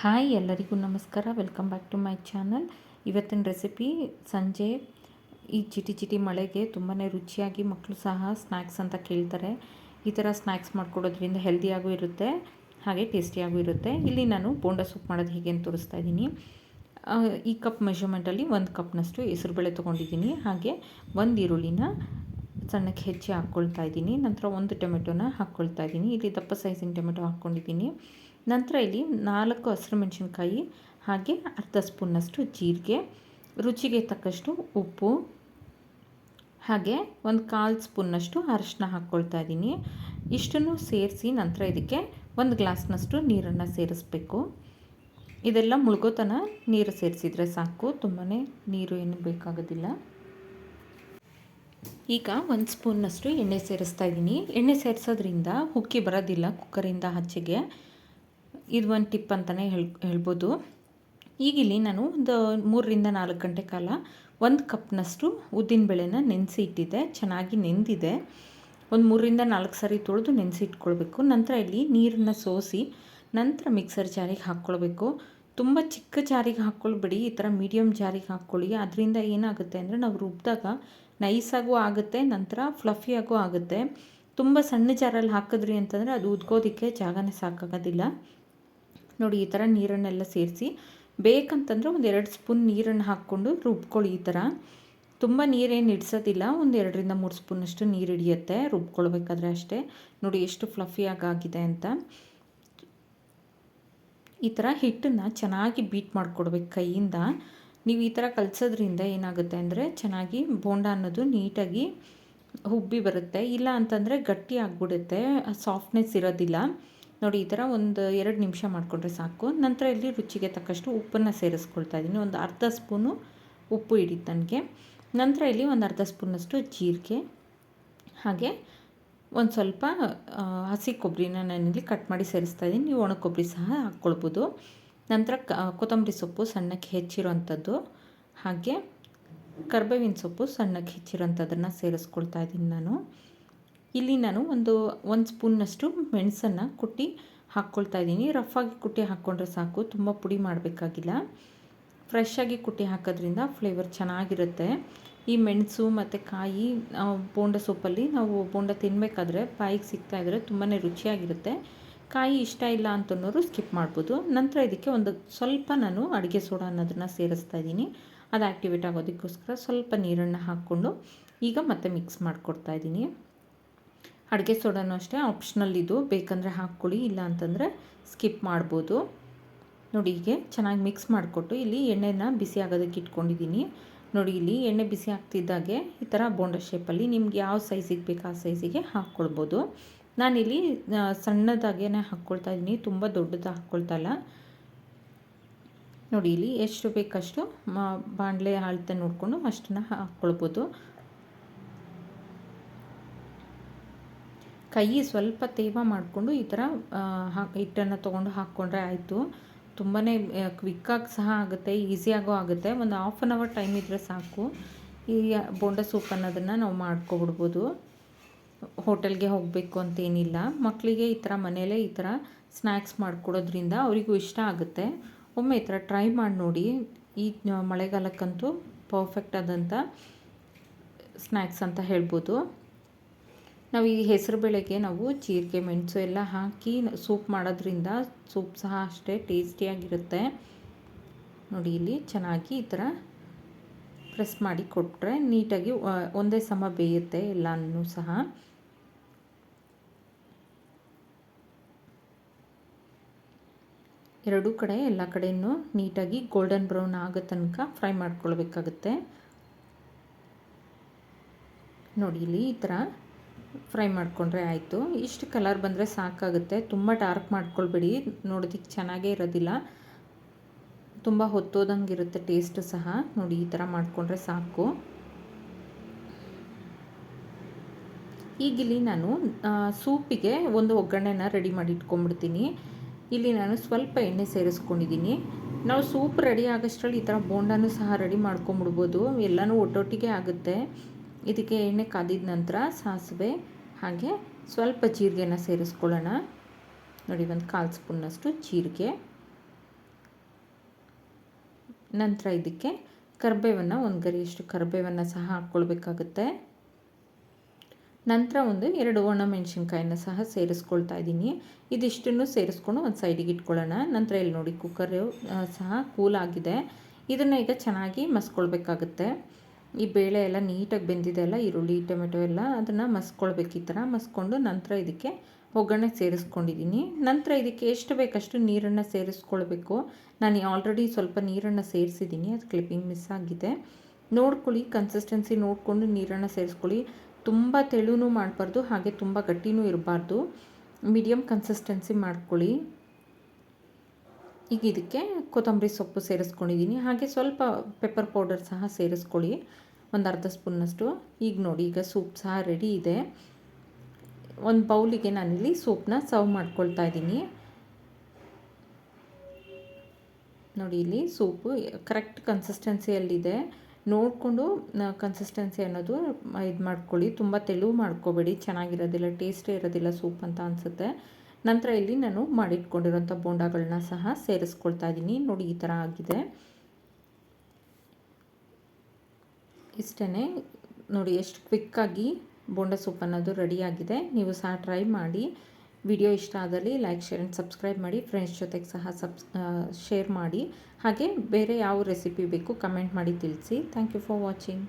Hi, ಎಲ್ಲರಿಗೂ ನಮಸ್ಕಾರ. Welcome back to my channel ಇವತ್ತಿನ ರೆಸಿಪಿ ಸಂಜೆ. ಈ ಚಿಟಿ ಚಿಟಿ ಮಳೆಗೆ ತುಂಬಾ ರುಚಿಯಾಗಿ ಮಕ್ಕಳು ಸಹ ಸ್ನ್ಯಾಕ್ಸ್ ಅಂತ ಕೇಳ್ತಾರೆ. ಈ ಥರ ಸ್ನ್ಯಾಕ್ಸ್ ಮಾಡ್ಕೊಡೋದ್ರಿಂದ ಹೆಲ್ದಿಯಾಗೂ ಇರುತ್ತೆ, ಹಾಗೆ ಟೇಸ್ಟಿಯಾಗೂ ಇರುತ್ತೆ. ಇಲ್ಲಿ ನಾನು ಬೋಂಡ ಸೂಪ್ ಮಾಡೋದು ಹೇಗೆ ಅಂತ ತೋರಿಸ್ತಾ ಇದ್ದೀನಿ. ಈ ಕಪ್ ಮೆಷರ್ಮೆಂಟಲ್ಲಿ ಒಂದು ಕಪ್ನಷ್ಟು ಹೆಸರುಬೇಳೆ ತೊಗೊಂಡಿದ್ದೀನಿ. ಹಾಗೆ ಒಂದು ಈರುಳ್ಳಿನ ಸಣ್ಣಕ್ಕೆ ಹೆಚ್ಚಿ ಹಾಕ್ಕೊಳ್ತಾ ಇದ್ದೀನಿ. ನಂತರ ಒಂದು ಟೊಮೆಟೊನ ಹಾಕ್ಕೊಳ್ತಾ ಇದ್ದೀನಿ. ಇಲ್ಲಿ ದಪ್ಪ ಸೈಜಿನ ಟೊಮೆಟೊ ಹಾಕ್ಕೊಂಡಿದ್ದೀನಿ. ನಂತರ ಇಲ್ಲಿ ನಾಲ್ಕು ಹಸಿರು ಮೆಣಸಿನ್ಕಾಯಿ, ಹಾಗೆ ಅರ್ಧ ಸ್ಪೂನ್ನಷ್ಟು ಜೀರಿಗೆ, ರುಚಿಗೆ ತಕ್ಕಷ್ಟು ಉಪ್ಪು, ಹಾಗೆ ಒಂದು ಕಾಲು ಸ್ಪೂನ್ನಷ್ಟು ಅರಶಿನ ಹಾಕ್ಕೊಳ್ತಾ ಇದ್ದೀನಿ. ಇಷ್ಟನ್ನು ಸೇರಿಸಿ ನಂತರ ಇದಕ್ಕೆ ಒಂದು ಗ್ಲಾಸ್ನಷ್ಟು ನೀರನ್ನು ಸೇರಿಸ್ಬೇಕು. ಇದೆಲ್ಲ ಮುಳುಗೋತನ ನೀರು ಸೇರಿಸಿದರೆ ಸಾಕು ತುಂಬಾ ನೀರು ಏನು ಬೇಕಾಗೋದಿಲ್ಲ. ಈಗ ಒಂದು ಸ್ಪೂನ್ನಷ್ಟು ಎಣ್ಣೆ ಸೇರಿಸ್ತಾ ಇದ್ದೀನಿ. ಎಣ್ಣೆ ಸೇರಿಸೋದ್ರಿಂದ ಹುಕ್ಕಿ ಬರೋದಿಲ್ಲ, ಕುಕ್ಕರಿಂದ ಹಚ್ಚೆಗೆ. ಇದು ಒಂದು ಟಿಪ್ ಅಂತಲೇ ಹೇಳ್, ಹೇಳ್ಬೋದು. ಈಗಿಲ್ಲಿ ನಾನು ಒಂದು ಮೂರರಿಂದ ನಾಲ್ಕು ಗಂಟೆ ಕಾಲ ಒಂದು ಕಪ್ನಷ್ಟು ಉದ್ದಿನಬೇಳೆನ ನೆನೆಸಿ ಇಟ್ಟಿದ್ದೆ ಚೆನ್ನಾಗಿ ನೆಂದಿದೆ. ಒಂದು ಮೂರರಿಂದ ನಾಲ್ಕು ಸಾರಿ ತೊಳೆದು ನೆನೆಸಿ ಇಟ್ಕೊಳ್ಬೇಕು ನಂತರ ಇಲ್ಲಿ ನೀರನ್ನು ಸೋಸಿ ನಂತರ ಮಿಕ್ಸರ್ ಜಾರಿಗೆ ಹಾಕ್ಕೊಳ್ಬೇಕು. ತುಂಬ ಚಿಕ್ಕ ಜಾರಿಗೆ ಹಾಕ್ಕೊಳ್ಬೇಡಿ. ಈ ಥರ ಮೀಡಿಯಮ್ ಜಾರಿಗೆ ಹಾಕ್ಕೊಳ್ಳಿ. ಅದರಿಂದ ಏನಾಗುತ್ತೆ ಅಂದರೆ ನಾವು ರುಬ್ಬಿದಾಗ ನೈಸಾಗೂ ಆಗುತ್ತೆ, ನಂತರ ಫ್ಲಫಿಯಾಗೂ ಆಗುತ್ತೆ. ತುಂಬ ಸಣ್ಣ ಜಾರಲ್ಲಿ ಹಾಕಿದ್ರಿ ಅಂತಂದರೆ ಅದು ಉದ್ಕೋದಕ್ಕೆ ಜಾಗನೇ ಸಾಕಾಗೋದಿಲ್ಲ. ನೋಡಿ, ಈ ಥರ ನೀರನ್ನೆಲ್ಲ ಸೇರಿಸಿ, ಬೇಕಂತಂದರೆ ಒಂದು ಎರಡು ಸ್ಪೂನ್ ನೀರನ್ನು ಹಾಕ್ಕೊಂಡು ರುಬ್ಕೊಳ್ಳಿ ಈ ಥರ ತುಂಬ ನೀರೇನು ಇಡ್ಸೋದಿಲ್ಲ, ಒಂದು ಎರಡರಿಂದ ಮೂರು ಸ್ಪೂನಷ್ಟು ನೀರು ಹಿಡಿಯುತ್ತೆ, ರುಬ್ಕೊಳ್ಬೇಕಾದ್ರೆ ಅಷ್ಟೇ. ನೋಡಿ, ಎಷ್ಟು ಫ್ಲಫಿಯಾಗಿ ಆಗಿದೆ ಅಂತ. ಈ ಥರ ಹಿಟ್ಟನ್ನು ಚೆನ್ನಾಗಿ ಬೀಟ್ ಮಾಡಿಕೊಡ್ಬೇಕು ಕೈಯಿಂದ. ನೀವು ಈ ಥರ ಕಲಸೋದ್ರಿಂದ ಏನಾಗುತ್ತೆ ಅಂದರೆ, ಚೆನ್ನಾಗಿ ಬೋಂಡ ಅನ್ನೋದು ನೀಟಾಗಿ ಹುಬ್ಬಿ ಬರುತ್ತೆ. ಇಲ್ಲ ಅಂತಂದರೆ ಗಟ್ಟಿ ಆಗಿಬಿಡುತ್ತೆ ಸಾಫ್ಟ್ನೆಸ್ ಇರೋದಿಲ್ಲ. ನೋಡಿ, ಈ ಥರ ಒಂದು ಎರಡು ನಿಮಿಷ ಮಾಡಿಕೊಂಡ್ರೆ ಸಾಕು. ನಂತರ ಇಲ್ಲಿ ರುಚಿಗೆ ತಕ್ಕಷ್ಟು ಉಪ್ಪನ್ನು ಸೇರಿಸ್ಕೊಳ್ತಾ ಇದ್ದೀನಿ. ಒಂದು ಅರ್ಧ ಸ್ಪೂನು ಉಪ್ಪು ಹಿಡಿತು ನನಗೆ ನಂತರ ಇಲ್ಲಿ ಒಂದು ಅರ್ಧ ಸ್ಪೂನಷ್ಟು ಜೀರಿಗೆ. ಹಾಗೆ ಒಂದು ಸ್ವಲ್ಪ ಹಸಿ ಕೊಬ್ಬರಿನ ನಾನಿಲ್ಲಿ ಕಟ್ ಮಾಡಿ ಸೇರಿಸ್ತಾ ಇದ್ದೀನಿ. ನೀವು ಒಣ ಕೊಬ್ಬರಿ ಸಹ ಹಾಕ್ಕೊಳ್ಬೋದು. ನಂತರ ಕೊತ್ತಂಬರಿ ಸೊಪ್ಪು ಸಣ್ಣಕ್ಕೆ ಹೆಚ್ಚಿರೋವಂಥದ್ದು. ಹಾಗೆ ಕರ್ಬೇವಿನ ಸೊಪ್ಪು ಸಣ್ಣಕ್ಕೆ ಹೆಚ್ಚಿರೋಂಥದ್ದನ್ನು ಸೇರಿಸ್ಕೊಳ್ತಾ ಇದ್ದೀನಿ ನಾನು. ಇಲ್ಲಿ ನಾನು ಒಂದು ಒಂದು ಸ್ಪೂನ್ನಷ್ಟು ಮೆಣಸನ್ನು ಕುಟ್ಟಿ ಹಾಕ್ಕೊಳ್ತಾ ಇದ್ದೀನಿ. ರಫಾಗಿ ಕುಟ್ಟಿ ಹಾಕ್ಕೊಂಡ್ರೆ ಸಾಕು. ತುಂಬ ಪುಡಿ ಮಾಡಬೇಕಾಗಿಲ್ಲ. ಫ್ರೆಶ್ಶಾಗಿ ಕುಟ್ಟಿ ಹಾಕೋದ್ರಿಂದ ಫ್ಲೇವರ್ ಚೆನ್ನಾಗಿರುತ್ತೆ. ಈ ಮೆಣಸು ಮತ್ತು ಕಾಯಿ ಬೋಂಡ ಸೊಪ್ಪಲ್ಲಿ ನಾವು ಬೋಂಡ ತಿನ್ನಬೇಕಾದ್ರೆ ಬಾಯಿಗೆ ಸಿಗ್ತಾಯಿದ್ರೆ ತುಂಬಾ ರುಚಿಯಾಗಿರುತ್ತೆ. ಕಾಯಿ ಇಷ್ಟ ಇಲ್ಲ ಅಂತನೋರು ಸ್ಕಿಪ್ ಮಾಡ್ಬೋದು. ನಂತರ ಇದಕ್ಕೆ ಒಂದು ಸ್ವಲ್ಪ ನಾನು ಅಡುಗೆ ಸೋಡಾ ಅನ್ನೋದನ್ನು ಸೇರಿಸ್ತಾ ಇದ್ದೀನಿ. ಅದು ಆ್ಯಕ್ಟಿವೇಟ್ ಆಗೋದಕ್ಕೋಸ್ಕರ ಸ್ವಲ್ಪ ನೀರನ್ನು ಹಾಕ್ಕೊಂಡು ಈಗ ಮತ್ತೆ ಮಿಕ್ಸ್ ಮಾಡಿಕೊಡ್ತಾ ಇದ್ದೀನಿ. ಅಡುಗೆ ಸೋಡಾನು ಅಷ್ಟೇ ಆಪ್ಷನಲ್ ಇದು. ಬೇಕಂದರೆ ಹಾಕ್ಕೊಳ್ಳಿ ಇಲ್ಲ ಅಂತಂದರೆ ಸ್ಕಿಪ್ ಮಾಡ್ಬೋದು. ನೋಡಿ, ಹೀಗೆ ಚೆನ್ನಾಗಿ ಮಿಕ್ಸ್ ಮಾಡಿಕೊಟ್ಟು ಇಲ್ಲಿ ಎಣ್ಣೆನ ಬಿಸಿ ಆಗೋದಕ್ಕೆ ಇಟ್ಕೊಂಡಿದ್ದೀನಿ. ನೋಡಿ, ಇಲ್ಲಿ ಎಣ್ಣೆ ಬಿಸಿ ಆಗ್ತಿದ್ದಾಗೆ ಈ ಥರ ಬೋಂಡ ಶೇಪಲ್ಲಿ ನಿಮ್ಗೆ ಯಾವ ಸೈಜಿಗೆ ಬೇಕು ಆ ಸೈಜಿಗೆ ಹಾಕ್ಕೊಳ್ಬೋದು. ನಾನಿಲ್ಲಿ ಸಣ್ಣದಾಗೇನೆ ಹಾಕ್ಕೊಳ್ತಾ ಇದ್ದೀನಿ, ತುಂಬ ದೊಡ್ಡದು ಹಾಕ್ಕೊಳ್ತಾ ಇಲ್ಲ. ನೋಡಿ, ಇಲ್ಲಿ ಎಷ್ಟು ಬೇಕಷ್ಟು ಬಾಣಲೆ ಅಳತೆ ನೋಡಿಕೊಂಡು ಅಷ್ಟನ್ನು ಹಾಕ್ಕೊಳ್ಬೋದು. ಕೈ ಸ್ವಲ್ಪ ತೇವ ಮಾಡಿಕೊಂಡು ಈ ಥರ ಹಾಕಿ ಹಿಟ್ಟನ್ನು ತೊಗೊಂಡು ಹಾಕ್ಕೊಂಡ್ರೆ ಆಯಿತು. ತುಂಬಾ ಕ್ವಿಕ್ಕಾಗಿ ಸಹ ಆಗುತ್ತೆ ಈಸಿಯಾಗೂ ಆಗುತ್ತೆ. ಒಂದು ಹಾಫ್ ಆನ್ ಅವರ್ ಟೈಮ್ ಇದ್ದರೆ ಸಾಕು. ಈ ಬೋಂಡ ಸೂಪ್ ಅನ್ನೋದನ್ನು ನಾವು ಮಾಡ್ಕೊಬಿಡ್ಬೋದು. ಹೋಟೆಲ್ಗೆ ಹೋಗಬೇಕು ಅಂತೇನಿಲ್ಲ. ಮಕ್ಕಳಿಗೆ ಈ ಥರ ಮನೆಯಲ್ಲೇ ಈ ಥರ ಸ್ನ್ಯಾಕ್ಸ್ ಮಾಡಿಕೊಡೋದ್ರಿಂದ ಅವರಿಗೂ ಇಷ್ಟ ಆಗುತ್ತೆ. ಒಮ್ಮೆ ಈ ಥರ ಟ್ರೈ ಮಾಡಿ ನೋಡಿ. ಈ ಮಳೆಗಾಲಕ್ಕಂತೂ ಪರ್ಫೆಕ್ಟ್ ಆದಂಥ ಸ್ನ್ಯಾಕ್ಸ್ ಅಂತ ಹೇಳ್ಬೋದು. ನಾವು ಈ ಹೆಸರು ಬೇಳೆಗೆ ನಾವು ಜೀರಿಗೆ, ಮೆಣಸು ಎಲ್ಲ ಹಾಕಿ ಸೂಪ್ ಮಾಡೋದ್ರಿಂದ ಸೂಪ್ ಸಹ ಅಷ್ಟೇ ಟೇಸ್ಟಿಯಾಗಿರುತ್ತೆ ನೋಡಿ ಇಲ್ಲಿ ಚೆನ್ನಾಗಿ ಈ ಥರ ಪ್ರೆಸ್ ಮಾಡಿ ಕೊಟ್ಟರೆ ನೀಟಾಗಿ ಒಂದೇ ಸಮ ಬೇಯುತ್ತೆ ಎಲ್ಲನೂ ಸಹ. ಎರಡೂ ಕಡೆ, ಎಲ್ಲ ಕಡೆಯೂ ನೀಟಾಗಿ ಗೋಲ್ಡನ್ ಬ್ರೌನ್ ಆಗೋ ತನಕ ಫ್ರೈ ಮಾಡ್ಕೊಳ್ಬೇಕಾಗುತ್ತೆ. ನೋಡಿ ಇಲ್ಲಿ ಈ ಥರ ಫ್ರೈ ಮಾಡಿಕೊಂಡ್ರೆ ಆಯಿತು. ಇಷ್ಟು ಕಲರ್ ಬಂದರೆ ಸಾಕಾಗುತ್ತೆ. ತುಂಬ ಡಾರ್ಕ್ ಮಾಡ್ಕೊಳ್ಬೇಡಿ. ನೋಡೋದಕ್ಕೆ ಚೆನ್ನಾಗೇ ಇರೋದಿಲ್ಲ. ತುಂಬ ಹೊತ್ತೋದಂಗೆ ಇರುತ್ತೆ ಟೇಸ್ಟ್ ಸಹ. ನೋಡಿ, ಈ ಥರ ಮಾಡಿಕೊಂಡ್ರೆ ಸಾಕು. ಈಗಿಲ್ಲಿ ನಾನು ಸೂಪಿಗೆ ಒಂದು ಒಗ್ಗರಣೆನ ರೆಡಿ ಮಾಡಿ ಇಟ್ಕೊಂಡ್ಬಿಡ್ತೀನಿ ಇಲ್ಲಿ ನಾನು ಸ್ವಲ್ಪ ಎಣ್ಣೆ ಸೇರಿಸ್ಕೊಂಡಿದ್ದೀನಿ. ನಾವು ಸೂಪ್ ರೆಡಿ ಆಗೋಷ್ಟರಲ್ಲಿ ಈ ಥರ ಬೋಂಡನೂ ಸಹ ರೆಡಿ ಮಾಡ್ಕೊಂಬಿಡ್ಬೋದು. ಎಲ್ಲನೂ ಒಟ್ಟೊಟ್ಟಿಗೆ ಆಗುತ್ತೆ. ಇದಕ್ಕೆ ಎಣ್ಣೆ ಕಾದಿದ ನಂತರ ಸಾಸಿವೆ ಹಾಗೆ ಸ್ವಲ್ಪ ಜೀರಿಗೆನ ಸೇರಿಸ್ಕೊಳ್ಳೋಣ. ನೋಡಿ, ಒಂದು ಕಾಲು ಸ್ಪೂನ್ನಷ್ಟು ಜೀರಿಗೆ. ನಂತರ ಇದಕ್ಕೆ ಕರ್ಬೇವನ್ನು, ಒಂದು ಗರಿಯಷ್ಟು ಕರ್ಬೇವನ್ನು ಸಹ ಹಾಕ್ಕೊಳ್ಬೇಕಾಗುತ್ತೆ. ನಂತರ ಒಂದು ಎರಡು ಒಣಮೆಣ್ಸಿನ್ಕಾಯಿನ ಸಹ ಸೇರಿಸ್ಕೊಳ್ತಾ ಇದ್ದೀನಿ. ಇದಿಷ್ಟನ್ನು ಸೇರಿಸ್ಕೊಂಡು ಒಂದು ಸೈಡಿಗೆ ಇಟ್ಕೊಳ್ಳೋಣ. ನಂತರ ಇಲ್ಲಿ ನೋಡಿ ಕುಕ್ಕರು ಸಹ ಕೂಲ್ ಆಗಿದೆ. ಇದನ್ನು ಈಗ ಚೆನ್ನಾಗಿ ಮಸ್ಕೊಳ್ಬೇಕಾಗುತ್ತೆ. ಈ ಬೇಳೆ ಎಲ್ಲ ನೀಟಾಗಿ ಬೆಂದಿದೆ ಅಲ್ಲ, ಈರುಳ್ಳಿ, ಟೊಮೆಟೊ ಎಲ್ಲ, ಅದನ್ನು ಮಸ್ಕೊಳ್ಬೇಕು ಈ ಥರ. ಮಸ್ಕೊಂಡು ನಂತರ ಇದಕ್ಕೆ ಒಗ್ಗರಣೆ ಸೇರಿಸ್ಕೊಂಡಿದ್ದೀನಿ. ನಂತರ ಇದಕ್ಕೆ ಎಷ್ಟು ಬೇಕಷ್ಟು ನೀರನ್ನು ಸೇರಿಸ್ಕೊಳ್ಬೇಕು. ನಾನು ಆಲ್ರೆಡಿ ಸ್ವಲ್ಪ ನೀರನ್ನು ಸೇರಿಸಿದ್ದೀನಿ, ಅದು ಕ್ಲಿಪ್ಪಿಂಗ್ ಮಿಸ್ ಆಗಿದೆ. ನೋಡ್ಕೊಳ್ಳಿ ಕನ್ಸಿಸ್ಟೆನ್ಸಿ ನೋಡಿಕೊಂಡು ನೀರನ್ನು ಸೇರಿಸ್ಕೊಳ್ಳಿ. ತುಂಬ ತೆಳುನೂ ಮಾಡಬಾರ್ದು, ಹಾಗೆ ತುಂಬ ಗಟ್ಟಿನೂ ಇರಬಾರ್ದು. ಮೀಡಿಯಮ್ ಕನ್ಸಿಸ್ಟೆನ್ಸಿ ಮಾಡ್ಕೊಳ್ಳಿ. ಈಗ ಇದಕ್ಕೆ ಕೊತ್ತಂಬರಿ ಸೊಪ್ಪು ಸೇರಿಸ್ಕೊಂಡಿದ್ದೀನಿ. ಹಾಗೆ ಸ್ವಲ್ಪ ಪೆಪ್ಪರ್ ಪೌಡರ್ ಸಹ ಸೇರಿಸ್ಕೊಳ್ಳಿ. ಒಂದು ಅರ್ಧ ಸ್ಪೂನಷ್ಟು. ಈಗ ನೋಡಿ, ಈಗ ಸೂಪ್ ಸಹ ರೆಡಿ ಇದೆ. ಒಂದು ಬೌಲಿಗೆ ನಾನಿಲ್ಲಿ ಸೂಪ್ನ ಸರ್ವ್ ಮಾಡ್ಕೊಳ್ತಾ ಇದ್ದೀನಿ. ನೋಡಿ, ಇಲ್ಲಿ ಸೂಪು ಕರೆಕ್ಟ್ ಕನ್ಸಿಸ್ಟೆನ್ಸಿಯಲ್ಲಿದೆ ನೋಡಿಕೊಂಡು ಕನ್ಸಿಸ್ಟೆನ್ಸಿ ಅನ್ನೋದು ಇದು ಮಾಡ್ಕೊಳ್ಳಿ. ತುಂಬ ತೆಳು ಮಾಡ್ಕೋಬೇಡಿ. ಚೆನ್ನಾಗಿರೋದಿಲ್ಲ ಟೇಸ್ಟೇ ಇರೋದಿಲ್ಲ ಸೂಪ್ ಅಂತ ಅನಿಸುತ್ತೆ. ನಂತರ ಇಲ್ಲಿ ನಾನು ಮಾಡಿಟ್ಕೊಂಡಿರೋಂಥ ಬೋಂಡಾಗಳನ್ನ ಸಹ ಸೇರಿಸ್ಕೊಳ್ತಾ ಇದ್ದೀನಿ. ನೋಡಿ, ಈ ಥರ ಆಗಿದೆ. ಇಷ್ಟೇ ನೋಡಿ, ಎಷ್ಟು ಕ್ವಿಕ್ಕಾಗಿ ಬೋಂಡ ಸೂಪ್ ಅನ್ನೋದು ರೆಡಿಯಾಗಿದೆ ನೀವು ಸಹ ಟ್ರೈ ಮಾಡಿ. ವಿಡಿಯೋ ಇಷ್ಟ ಆದಲ್ಲಿ ಲೈಕ್ ಶೇರ್ ಆ್ಯಂಡ್ ಸಬ್ಸ್ಕ್ರೈಬ್ ಮಾಡಿ. ಫ್ರೆಂಡ್ಸ್ ಜೊತೆಗೆ ಸಹ ಸಬ್ಸ್ ಶೇರ್ ಮಾಡಿ. ಹಾಗೆ ಬೇರೆ ಯಾವ ರೆಸಿಪಿ ಬೇಕು ಕಮೆಂಟ್ ಮಾಡಿ ತಿಳಿಸಿ. Thank you for watching